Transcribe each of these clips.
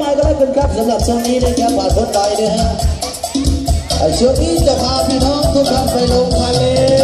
มาก็แล้วกันครับสำหรับช่วงนี้นะครับผ่านพ้นไปนะฮะช่วงนี้จะพาพี่น้องทุกท่านไปลงทะเล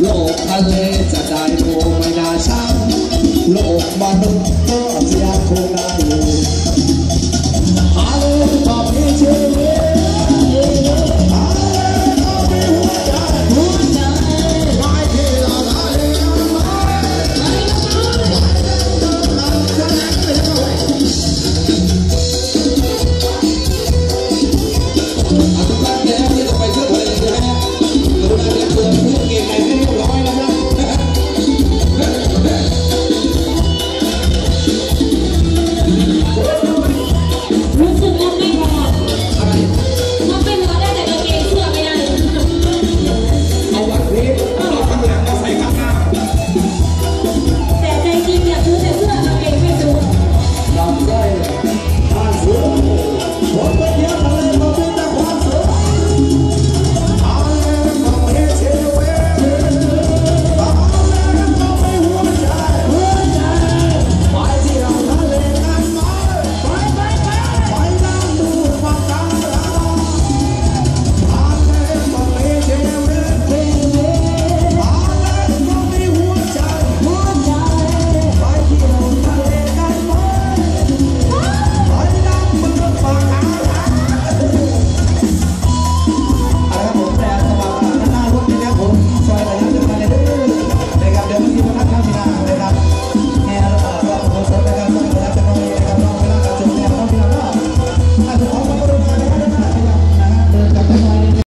โลกทะเลจะได้โบไม่น่าช้ำโลกมนุษย์ก็จะคงได้อยู่